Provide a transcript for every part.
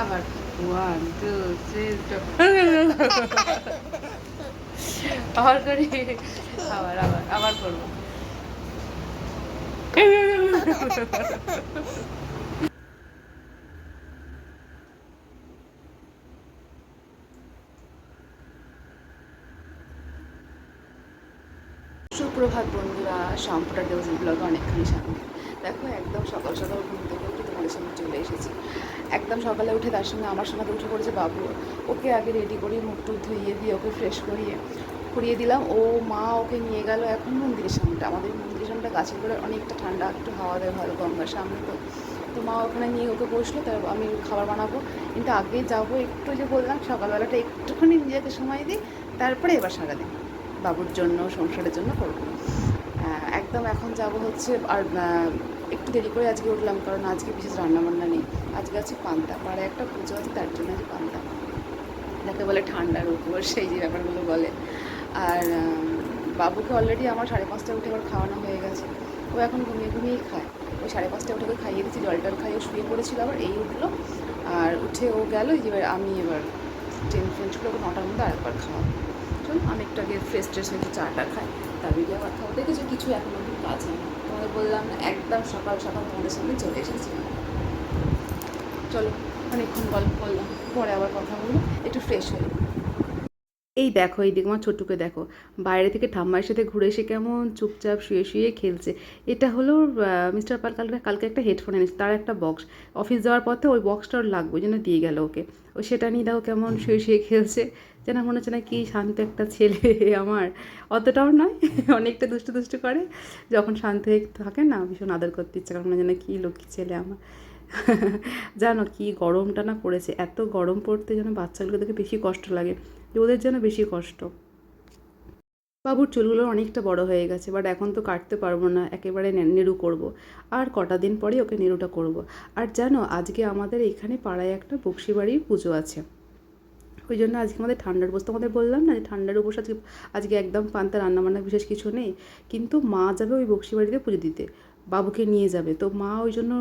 আবার one two three আবার করি? আবার আবার আবার করব। সুপ্রভাত বন্ধুরা সম্পূর্ণ ডেউজ ব্লগে অনেকখানি সামনে দেখো, একদম সকাল সকাল ঘুম থেকে তোমাদের চলে এসেছি। একদম সকালে উঠে তার সঙ্গে আমার সঙ্গে উঠে পড়েছে বাবু। ওকে আগে রেডি করিয়ে মুখ টুক ধুইয়ে দিয়ে ওকে ফ্রেশ করিয়ে করিয়ে দিলাম। ও মা ওকে নিয়ে গেল এখন মন্দিরের সামনেটা। আমাদের মন্দিরের সামনেটা গাছের গোড়ায় অনেকটা ঠান্ডা, একটু হাওয়া দেয় ভালো গঙ্গার সামনে তো। তো মা ওখানে নিয়ে ওকে বসল, তার আমি খাবার বানাবো। কিন্তু আগে যাব একটু যে বললাম, সকালবেলাটা একটুখানি নিজেকে সময় দিই, তারপরে এবার সারা দিন বাবুর জন্য, সংসারের জন্য করব। একদম এখন যাব হচ্ছে আর একটু দেরি করে আজকে উঠলাম, কারণ আজকে বিশেষ রান্নাবান্না নেই। আজকে আছে পান্তা পাড়ে একটা পুজো আছে, তার জন্য আজকে পান্তা। যাকে বলে ঠান্ডার উপর সেই যে ব্যাপারগুলো বলে। আর বাবুকে অলরেডি আমার সাড়ে পাঁচটায় উঠে আবার খাওয়ানো হয়ে গেছে। ও এখন ঘুমিয়ে ঘুমিয়েই খায়। ওই সাড়ে পাঁচটায় উঠে খাইয়ে দিচ্ছি জল টল খাইয়ে শুয়ে পড়েছিল আবার, এই উঠল। আর উঠে ও গেল এবার আমি এবার ট্রেন ফ্রেন্ডসগুলো ওকে নটার মধ্যে আরেকবার খাওয়াবো। চলুন, আমি একটু আগে ফ্রেশ ট্রেশ হয়ে চাটা খাই। তারপরে আবার খাব। দেখেছ, কিছু এখন অব্দি কাজ নেই। তোমাদের বললাম না একদম সকাল সকাল তোমাদের সামনে চলে এসেছি। চলো অনেকক্ষণ গল্প করলাম পরে আবার কথা বলব একটু ফ্রেশ হয়ে এই দেখো এই দিকে আমার ছোট্টুকে দেখো বাইরে থেকে ঠাম্মার সাথে ঘুরে এসে কেমন চুপচাপ শুয়ে শুয়ে খেলছে। এটা হলো মিস্টার পাল কালকে কালকে একটা হেডফোন এনেছে তার একটা বক্স অফিস যাওয়ার পথে ওই বক্সটা ওর লাগবে ওই জন্য দিয়ে গেল ওকে। ও সেটা নিয়ে দেখো কেমন শুয়ে শুয়ে খেলছে। যেন মনে হচ্ছে না কি শান্ত একটা ছেলে আমার। অতটাও নয়, অনেকটা দুষ্টু দুষ্টু করে। যখন শান্ত হয়ে থাকে না, ভীষণ আদর করতে ইচ্ছে করে, মনে যেন কী লক্ষ্মী ছেলে আমার। জানো কি গরমটা না পড়েছে, এত গরম পড়তে যেন বাচ্চাগুলো দেখে বেশি কষ্ট লাগে ওদের যেন বেশি কষ্ট। বাবুর চুলগুলো অনেকটা বড় হয়ে গেছে বাট এখন তো কাটতে পারব না, একেবারে নেড়ু করব। আর কটা দিন পরেই ওকে নেড়ুটা করব। আর জানো, আজকে আমাদের এখানে পাড়ায় একটা বক্সি বাড়ির পুজো আছে। ওই জন্য আজকে আমাদের ঠান্ডার বসতে আমাদের বললাম না যে ঠান্ডার উপোস আজকে আজকে একদম পান্তা রান্নাবান্না বিশেষ কিছু নেই। কিন্তু মা যাবে ওই বক্সি বাড়িতে পুজো দিতে। বাবুকে নিয়ে যাবে। তো মা ওই জন্য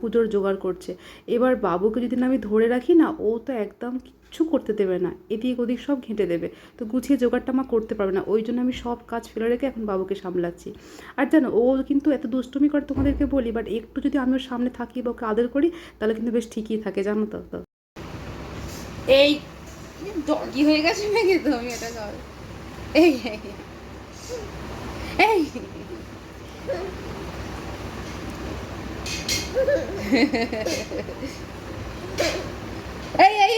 পুজোর জোগাড় করছে। এবার বাবুকে যদি না আমি ধরে রাখি না, ও তো একদম কিচ্ছু করতে দেবে না। এদিক ওদিক সব ঘেঁটে দেবে। তো গুছিয়ে জোগাড়টা মা করতে পারবে না। ওই জন্য আমি সব কাজ ফেলে রেখে এখন বাবুকে সামলাচ্ছি। আর জানো, ও কিন্তু এত দুষ্টুমি করে তোমাদেরকে বলি বাট একটু যদি আমি ওর সামনে থাকি বা ওকে আদর করি, তাহলে কিন্তু বেশ ঠিকই থাকে, জানো তো এই ডগি হয়ে গেছে নাকি তো আমি এটা কর। এই এই, এই। এই এই।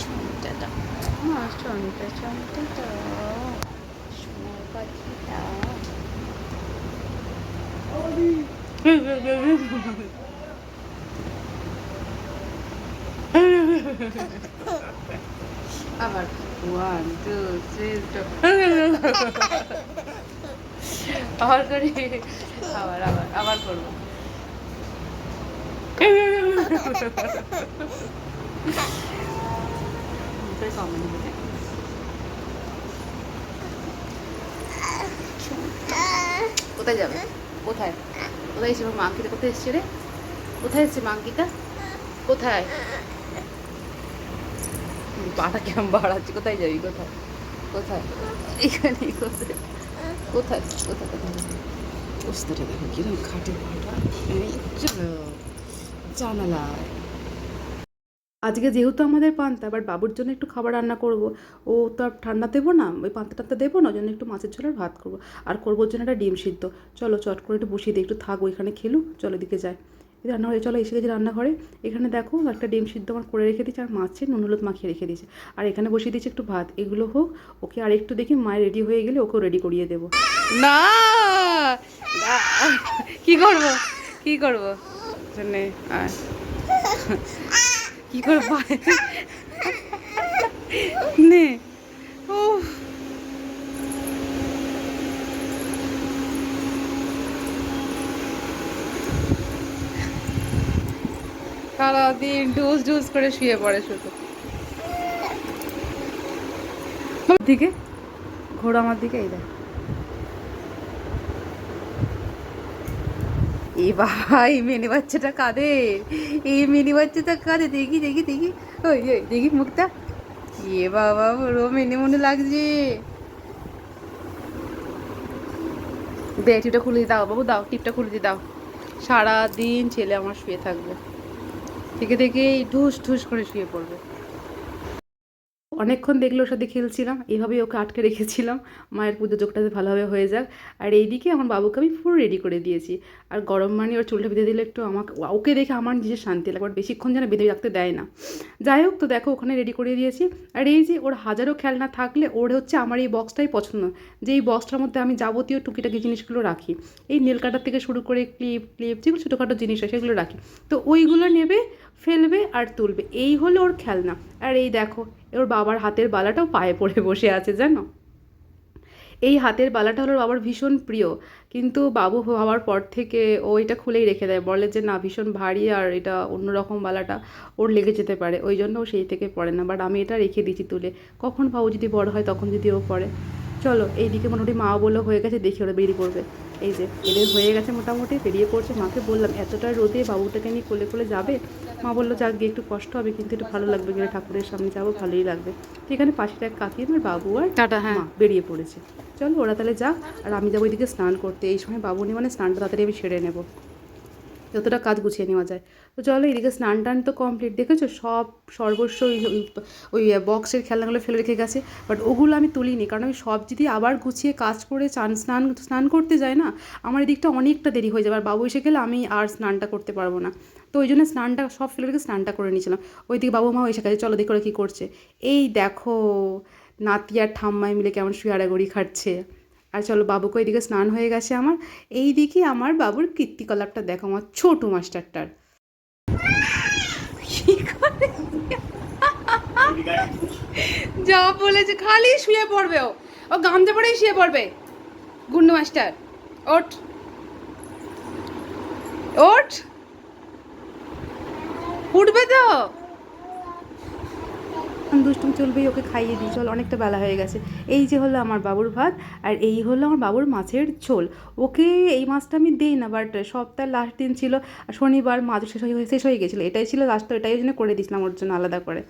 চন্টাটা আমার সোনার পাখিটা। আবার ওয়ান টু থ্রি আবার করি? আবার আবার আবার করব। কোথায় যাবে? কোথায়? কোথায় এসে মাংকিটা কোথায় এসছে রে। কোথায় এসছে মাংকিটা কোথায়? পাটা কেমন বাড়াচ্ছে? কোথায় যাবি? কোথায়? কোথায়? এখানে কোথায়? কোথায়? কোথায়? কোথায়? ওস্তাটা দেখো কীরকম খাটে পাটা জানালায়। আজকে যেহেতু আমাদের পান্তা এবার বাবুর জন্য একটু খাবার রান্না করব। ও তো আর ঠান্ডা দেবো না ওই পান্তা টান্তা দেবো না ওই জন্য একটু মাছের ঝোল আর ভাত করব। আর করব ওর জন্য একটা ডিম সিদ্ধ। চলো চট করে একটু বসিয়ে দিই একটু থাক ওইখানে খেলু চলো দিকে যায় এই রান্নাঘরে চলো এসে গেছি রান্নাঘরে। এখানে দেখো একটা ডিম সিদ্ধ আমার করে রেখে দিয়েছে আর মাছের নুন হলুদ মাখিয়ে রেখে দিয়েছে। আর এখানে বসিয়ে দিয়েছে একটু ভাত এগুলো হোক ওকে আর একটু দেখি মায়ের রেডি হয়ে গেলে ওকেও রেডি করিয়ে দেবো। না! কি করব? কি করব? আয়। কি করে পায়। নে। ও সারাদিন ডুস ডুস করে শুয়ে পড়ে শুধু। দিকে? ঘোড়া আমার দিকে, এই দেখ। এ বাবা, এই মেনে বাচ্চাটা কাঁদে। এই মেনে বাচ্চাটা কাঁদে। দেখি দেখি দেখি। ওই ওই, দেখি মুখটা। এ বাবা, বড় মেনে মনে লাগছে। দে খুলে দাও বাবু, দাও, টিপটা খুলে দিয়ে দাও। সারাদিন ছেলে আমার শুয়ে থাকবে। থেকে থেকে ঢুস ঢুস করে শুয়ে পড়বে। অনেকক্ষণ দেখলে ওর সাথে খেলছিলাম এইভাবেই ওকে আটকে রেখেছিলাম। মায়ের পুজো যোগটাতে ভালোভাবে হয়ে যাক। আর এইদিকে আমার বাবুকে আমি পুরো রেডি করে দিয়েছি। আর গরম মানে ওর চুলটা বেঁধে দিলে একটু আমাকে, ওকে দেখে আমার নিজের শান্তি লাগে বাট বেশিক্ষণ যেন বেঁধে রাখতে দেয় না। যাই হোক, তো দেখো ওখানে রেডি করে দিয়েছি। আর এই যে ওর হাজারো খেলনা থাকলে ওর হচ্ছে আমার এই বক্সটাই পছন্দ। যে এই বক্সটার মধ্যে আমি যাবতীয় টুকিটাকি জিনিসগুলো রাখি। এই নীল কাটার থেকে শুরু করে ক্লিপ ক্লিপ যেগুলো ছোটোখাটো জিনিস হয় সেগুলো রাখি। তো ওইগুলো নেবে ফেলবে আর তুলবে। এই হলো ওর খেলনা। আর এই দেখো, ওর বাবার হাতের বালাটাও পায়ে পড়ে বসে আছে, জানো? এই হাতের বালাটা হলো বাবার ভীষণ প্রিয়। কিন্তু বাবু হওয়ার পর থেকে ও এটা খুলেই রেখে দেয়। বলে যে, না, ভীষণ ভারী আর এটা অন্যরকম বালাটা ওর লেগে যেতে পারে। ওই জন্য ও সেই থেকে পড়ে না। বাট আমি এটা রেখে দিয়েছি তুলে। কখন বাবু যদি বড় হয়, তখন যদি ও পড়ে। চলো এইদিকে মোটামুটি মা বলল হয়ে গেছে দেখি ওরা বেরিয়ে পড়বে। এই যে এদের হয়ে গেছে মোটামুটি বেরিয়ে পড়ছে। মাকে বললাম এতটা রোদে বাবুটাকে নিয়ে কোলে কোলে যাবে? মা বলল যাক গিয়ে একটু কষ্ট হবে কিন্তু একটু ভালো লাগবে গেলে ঠাকুরের সামনে যাব ভালোই লাগবে। এখানে পাশেটা এক কাকি আমার বাবু আর টাটা হ্যাঁ। বেরিয়ে পড়েছে। চলো ওরা তাহলে যাক আর আমি যাব ওইদিকে স্নান করতে। এই সময় বাবু নিয়ে মানে স্নানটা তাড়াতাড়ি আমি সেরে নেব। যতটা কাজ গুছিয়ে নেওয়া যায়। তো চলো এদিকে স্নান টান তো কমপ্লিট দেখেছ? সব সর্বস্ব ওই ওই বক্সের খেলনাগুলো ফেলে রেখে গেছে। বাট ওগুলো আমি তুলিনি। কারণ আমি সব যদি আবার গুছিয়ে কাজ করে চান, স্নান স্নান করতে যাই না, আমার এদিকটা অনেকটা দেরি হয়ে যাবে। আর বাবু এসে গেলে আমি আর স্নানটা করতে পারব না। তো ওই জন্য স্নানটা সব ফেলে রেখে স্নানটা করে নিয়েছিলাম। ওই ওইদিকে বাবু মাও এসে গেছে। চলো দেখো ওরা কী করছে। এই দেখো, নাতি আর ঠাম্মায় মিলে কেমন শুয়ে আড়াগড়ি খাচ্ছে। আর চলো বাবুকে ওইদিকে স্নান হয়ে গেছে আমার। এই দিকে আমার বাবুর কীর্তিকলাপটা দেখো, আমার ছোটো মাস্টারটার? যা বলেছে, খালি শুয়ে পড়বে ও। ও গামছা পরেই শুয়ে পড়বে। গুন্ডু মাস্টার, ওঠ। ওঠ। উঠবে তো? দুষ্টুম চলবেই, ওকে খাইয়ে দিই। চল, অনেকটা বেলা হয়ে গেছে। এই যে হলো আমার বাবুর ভাত, আর এই হলো আমার বাবুর মাছের ঝোল। ওকে এই মাছটা আমি দিই না বাট সপ্তাহের লাস্ট দিন ছিল শনিবার মাছ শেষ হয়ে শেষ হয়ে গেছিল। এটাই ছিল লাস্ট এটাই জন্য করে দিয়েছিলাম, ওর জন্য আলাদা করে।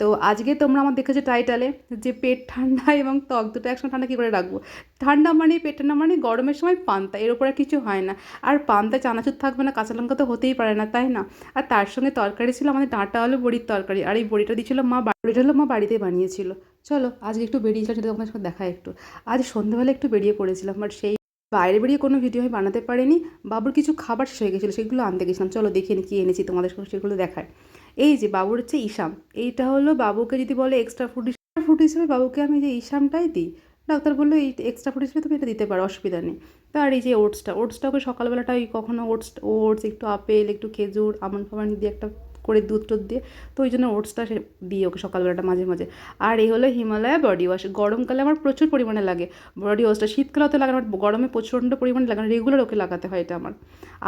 তো আজকে তোমরা আমার দেখেছ টাইটালে যে পেট ঠান্ডা এবং ত্বক দুটো একসঙ্গে ঠান্ডা কী করে রাখব? ঠান্ডা মানে পেট ঠান্ডা মানে গরমের সময় পান্তা, এর ওপরে কিছু হয় না। আর পান্তা চানাচুর থাকবে না, কাঁচা লঙ্কা তো হতেই পারে না, তাই না? আর তার সঙ্গে তরকারি ছিল আমাদের ডাঁটা আলু বড়ির তরকারি, আর এই বড়িটা দিয়েছিল মা বড়িটা হলো মা বাড়িতে বানিয়েছিল। চলো আজকে একটু বেরিয়েছিলাম যদি তোমাদের সঙ্গে দেখা একটু। আজ সন্ধ্যেবেলা একটু বেরিয়ে পড়েছিলাম বাট সেই বাইরে বেরিয়ে কোনো ভিডিও আমি বানাতে পারিনি। বাবুর কিছু খাবার শেষ হয়ে গেছিল, সেগুলো আনতে গেছিলাম। চলো দেখে নি, কী এনেছি তোমাদের সঙ্গে সেগুলো দেখায়। এই যে বাবুর হচ্ছে ইসাম এইটা হলো বাবুকে যদি বলে এক্সট্রা ফুড ফুড হিসেবে বাবুকে আমি যে ইসামটাই দিই, ডাক্তার বলল এই এক্সট্রা ফুড হিসেবে তুমি এটা দিতে পারো, অসুবিধা নেই। তো আর এই যে ওটসটা ওটসটা ওকে সকালবেলাটা ওই কখনো ওটস ওটস একটু আপেল, একটু খেজুর আমন্ড ফামন্ড দিয়ে একটা করে দুধ টুধ দিয়ে, তো ওই জন্য ওটসটা সে দিই ওকে সকালবেলাটা মাঝে মাঝে। আর এই হলো হিমালয়া বডি ওয়াশ গরমকালে আমার প্রচুর পরিমাণে লাগে বডি ওয়াশটা শীতকালে তো লাগে বাট গরমে প্রচণ্ড পরিমাণে লাগে রেগুলার ওকে লাগাতে হয় এটা আমার।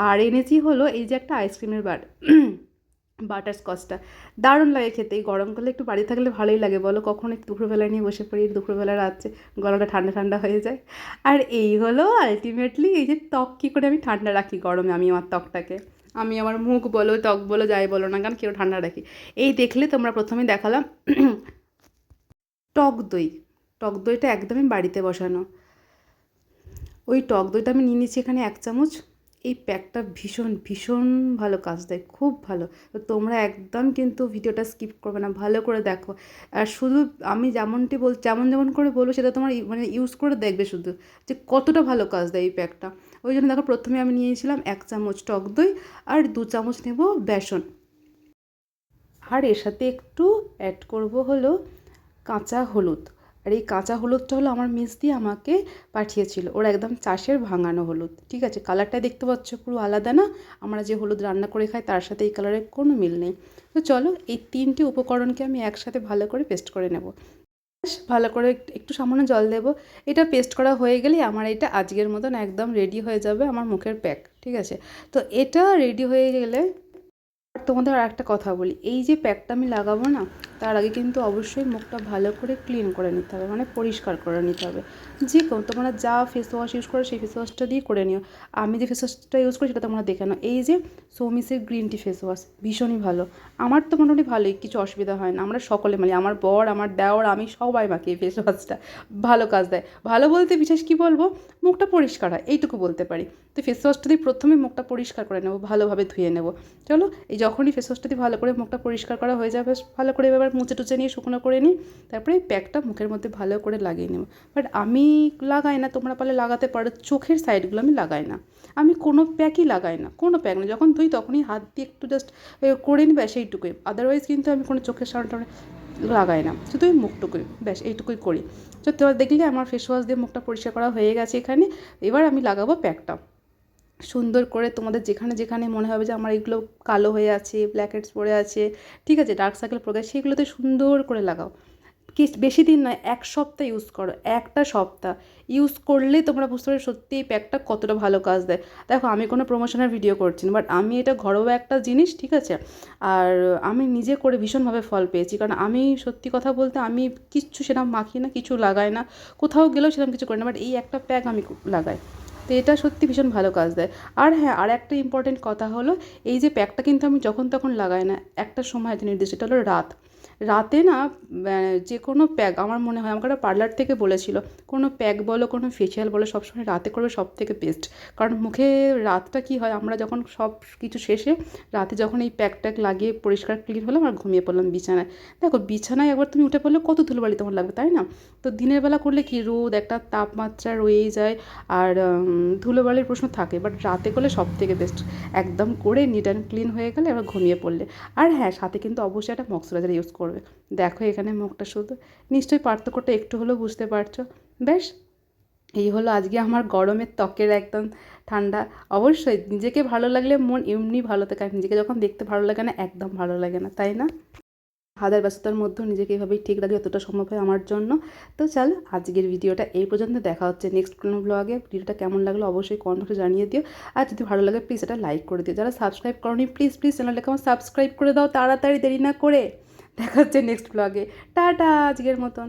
আর এনেছি হলো এই যে একটা আইসক্রিমের বার বাটার স্কচটা। দারুণ লাগে খেতে। এই গরমকালে একটু বাড়ি থাকলে ভালোই লাগে, বলো। কখন একটু দুপুরবেলায় নিয়ে বসে পড়ি, দুপুরবেলা রাত্রে গলাটা ঠান্ডা ঠান্ডা হয়ে যায়। আর এই হলো আলটিমেটলি এই যে ত্বক কী করে আমি ঠান্ডা রাখি গরমে, আমি আমার ত্বকটাকে। আমি আমার মুখ বলো, ত্বক বলো, যাই বলো না কারণ কেউ ঠান্ডা রাখি। এই দেখলে তোমরা প্রথমে দেখালাম টক দই। টক দইটা একদমই বাড়িতে বসানো। ওই টক দইটা আমি নিয়ে নিচ্ছি এখানে এক চামচ। এই প্যাকটা ভীষণ ভীষণ ভালো কাজ দেয়, খুব ভালো। তো তোমরা একদম কিন্তু ভিডিওটা স্কিপ করবে না, ভালো করে দেখো। আর শুধু আমি যেমনটি বল, যেমন যেমন করে বলব, সেটা তোমার মানে ইউজ করে দেখবে শুধু, যে কতটা ভালো কাজ দেয় এই প্যাকটা ওই জন্য দেখো, প্রথমে আমি নিয়েছিলাম এক চামচ টক দই আর দু চামচ নেব বেসন। আর এর সাথে একটু অ্যাড করব হলো কাঁচা হলুদ। আর এই কাঁচা হলুদটা হলো আমার মিস দিয়ে আমাকে পাঠিয়েছিল। ওর একদম চাষের ভাঙানো হলুদ, ঠিক আছে? কালারটা দেখতে পাচ্ছ, পুরো আলাদা না? আমরা যে হলুদ রান্না করে খাই তার সাথে এই কালারের কোনো মিল নেই। তো চলো, এই তিনটি উপকরণকে আমি একসাথে ভালো করে পেস্ট করে নেব। ভালো করে একটু- সামান্য জল দেবো। এটা পেস্ট করা হয়ে গেলেই আমার এটা আজকের মতন একদম রেডি হয়ে যাবে আমার মুখের প্যাক, ঠিক আছে? তো এটা রেডি হয়ে গেলে আর তোমাদের আর একটা কথা বলি। এই যে প্যাকটা আমি লাগাবো না তার আগে কিন্তু অবশ্যই মুখটা ভালো করে ক্লিন করে নিতে হবে মানে পরিষ্কার করে নিতে হবে। যে কেউ তোমরা যা ফেস ওয়াশ ইউজ করো সেই ফেস ওয়াশটা দিয়ে করে নিও। আমি যে ফেস ওয়াশটা ইউজ করি সেটা তোমরা দেখে নাও। এই যে সৌমিসের গ্রিন টি ফেস ওয়াশ ভীষণই ভালো। আমার তো মোটামুটি ভালোই, কিছু অসুবিধা হয় না। আমরা সকলে মানে আমার বর, আমার দেওর, আমি সবাই মাখি এই ফেস ওয়াশটা ভালো কাজ দেয়। ভালো বলতে বিশেষ কী বলব? মুখটা পরিষ্কার হয়, এইটুকু বলতে পারি। তো ফেস ওয়াশটা দিয়ে প্রথমে মুখটা পরিষ্কার করে নেব, ভালোভাবে ধুয়ে নেব। চলো, এই যখনই ফেস ওয়াশটা দিয়ে ভালো করে মুখটা পরিষ্কার করা হয়ে যাবে, ভালো করে এবার মুছে টুচে নিয়ে শুকনো করে নিই, তারপরে প্যাকটা মুখের মধ্যে ভালো করে লাগিয়ে নেব। বাট আমি লাগাই না, তোমরা পারলে লাগাতে পারো, চোখের সাইডগুলো আমি লাগাই না। আমি কোনো প্যাকই লাগাই না, কোনো প্যাক না, যখন ধুই তখনই হাত দিয়ে একটু জাস্ট করে নিই, ব্যাস এইটুকুই। আদারওয়াইজ কিন্তু আমি কোনো চোখের সামনে লাগাই না, শুধু ওই মুখটুকুই, ব্যাস এইটুকুই করি। তো দেখলে আমার ফেস ওয়াশ দিয়ে মুখটা পরিষ্কার করা হয়ে গেছে এখানে, এবার আমি লাগাবো প্যাকটা। সুন্দর করে তোমাদের যেখানে যেখানে মনে হবে যে আমার এগুলো কালো হয়ে আছে ব্ল্যাক হেডস পড়ে আছে, ঠিক আছে ডার্ক সার্কেল পড়ে গেছে সেগুলোতে সুন্দর করে লাগাও। কি বেশি দিন নয়, এক সপ্তাহ ইউজ করো, একটা সপ্তাহ। ইউজ করলেই তোমরা বুঝতে পারবে সত্যি এই প্যাকটা কতটা ভালো কাজ দেয়। দেখো, আমি কোনো প্রমোশনের ভিডিও করছি না বাট আমি এটা ঘরোয়া একটা জিনিস, ঠিক আছে? আর আমি নিজে করে ভীষণভাবে ফল পেয়েছি, কারণ আমি সত্যি কথা বলতে আমি কিচ্ছু সেরকম মাখি না, কিছু লাগাই না, কোথাও গেলেও সেরকম কিছু করি না বাট এই একটা প্যাক আমি লাগাই। তো এটা সত্যি ভীষণ ভালো কাজ দেয়। আর হ্যাঁ আর একটা ইম্পর্টেন্ট কথা হলো, এই যে প্যাকটা কিন্তু আমি যখন তখন লাগাই না, একটা সময় নির্দিষ্ট, এটা হলো রাত। রাতে না যে কোনো প্যাক, আমার মনে হয় আমাকে একটা পার্লার থেকে বলেছিল, কোনো প্যাক বলো, কোনো ফেশিয়াল বলো, সবসময় রাতে করবে সব থেকে বেস্ট কারণ মুখে রাতটা কী হয়, আমরা যখন সব কিছু শেষে রাতে যখন এই প্যাক ট্যাক লাগিয়ে পরিষ্কার ক্লিন হলাম আর ঘুমিয়ে পড়লাম বিছানায়। দেখো, বিছানায় একবার তুমি উঠে পড়লে কত ধুলোবালি তোমার লাগবে, তাই না? তো দিনের বেলা করলে কি, রোদ, একটা তাপমাত্রা রয়েই যায়, আর ধুলোবালির প্রশ্ন থাকে বাট রাতে করলে সব থেকে বেস্ট একদম করে নিট অ্যান্ড ক্লিন হয়ে গেলে এবার ঘুমিয়ে পড়লে। আর হ্যাঁ সাথে কিন্তু অবশ্যই একটা মক্সচারাইজার ইউজ করবে। দেখো এখানে মুখটা শুধু, নিশ্চয়ই পার্থক্যটা একটু হলেও বুঝতে পারছ। বেশ এই হলো আজকে আমার গরমের ত্বকের একদম ঠান্ডা। অবশ্যই নিজেকে ভালো লাগলে মন এমনি ভালো থাকে নিজেকে যখন দেখতে ভালো লাগে না, একদম ভালো লাগে না, তাই না? হাজার ব্যস্ততার মধ্যেও নিজেকে এভাবেই ঠিক রাখি যতটা সম্ভব হয় আমার জন্য। তো চলো, আজকের ভিডিওটা এই পর্যন্ত, দেখা হচ্ছে নেক্সট কোনো ব্লগে ভিডিওটা কেমন লাগল অবশ্যই কমেন্টে জানিয়ে দিও। আর যদি ভালো লাগে প্লিজ এটা লাইক করে দিও। যারা সাবস্ক্রাইব করনি প্লিজ প্লিজ চ্যানেলটাকে আমার সাবস্ক্রাইব করে দাও। তাড়াতাড়ি দেরি না করে। দেখা হচ্ছে নেক্সট ব্লগে টাটা আজকের মতন।